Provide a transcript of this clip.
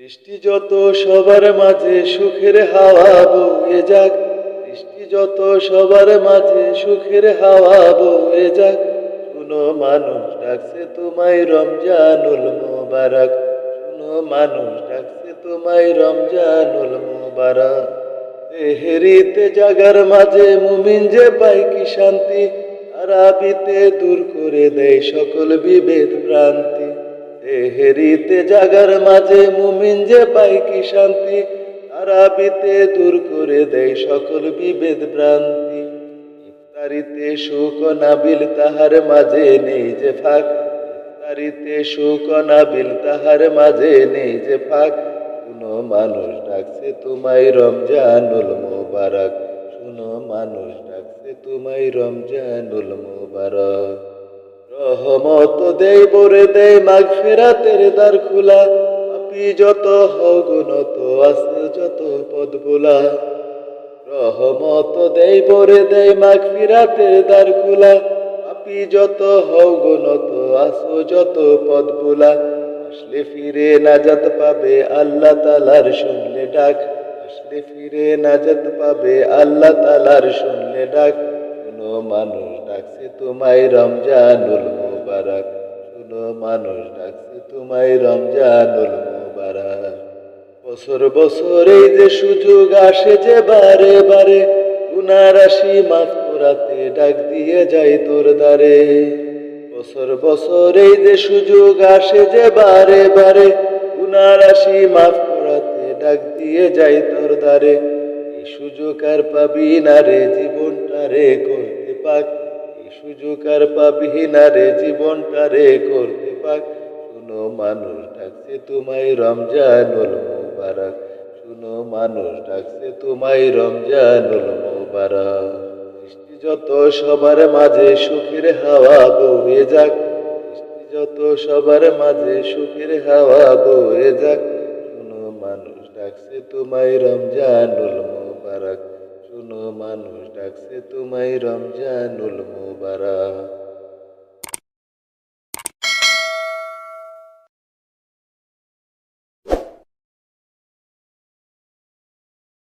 বৃষ্টি যত সবার মাঝে সুখের হাওয়া বয়ে যাক। বৃষ্টি যত সবার মাঝে সুখের হাওয়া বয়ে যাক। শুনো মানুষ ডাকছে তোমায় রমজানুল মোবারক। শুনো মানুষ ডাকছে তোমায় রমজানুল মোবারক। তেহেরিতে জাগার মাঝে মুমিন যে পাই কি শান্তি। আরাবিতে দূর করে দেয় সকল বিভেদ ভ্রান্তি। তেহেরিতে জাগার মাঝে মুমিন যে পাই কি শান্তি? আরাবিতে দূর করে দেয় সকল বিভেদ ভ্রান্তি। ইফতারিতে সুখ নাবিল তাহার মাঝে নেই যে ফাঁক। ইফতারিতে সুখ নাবিল তাহার মাঝে নেই যে ফাঁক। শুনো মানুষ ডাকছে তোমায় রমজানুল মোবারক। শুনো মানুষ ডাকছে তোমায় রমজানুল মোবারক। রহমত দেই বরে দেই মাঘ ফেরাতের দ্বার খোলা। আপি যত হগুনত আছে, যত পদ ভোলা। রহমত দেই বরে দেই মাঘ ফিরাতের দ্বার খোলা। আপি যত হগুনত আসো যত পদ ভোলা। আসলে ফিরে নাজাত পাবে আল্লাহ তালার শুনলে ডাক। আসলে ফিরে নাজাত পাবে আল্লাহ তালার শুনলে ডাক। মানুষ ডাকছে তোমায় রমজানুল মুবারক। শুনো মানুষ ডাকছে তোমায় রমজানুল মুবারক। বছর বছর এই যে সুযোগ আসে যে বারে বারে, গুনার রাশি মাফ করাতে ডাক দিয়ে যাই তোর দ্বারে। বছর বছর এই যে সুযোগ আসে যে বারে বারে, গুনার রাশি মাফ করাতে ডাক দিয়ে যাই তোর দ্বারে। সুযোগ আর পাবি না রে জীবনটা রে পাক। এই সুযোগ আর পাবি রে, জীবনটা রে, করতে পাক। শুনো মানুষ ডাকছে তোমায় রমজানুল মুবারক। শুনো মানুষ ডাকছে তোমায় রমজানুল মুবারক। বৃষ্টি যত সবার মাঝে সুখের হাওয়া বয়ে যাক। বৃষ্টি যত সবার মাঝে সুখের হাওয়া বয়ে যাক। শুনো মানুষ ডাকছে তোমায় রমজানুল মুবারক। শুনো মানুষ ডাকছে তোমায় রমজানুল মুবারক।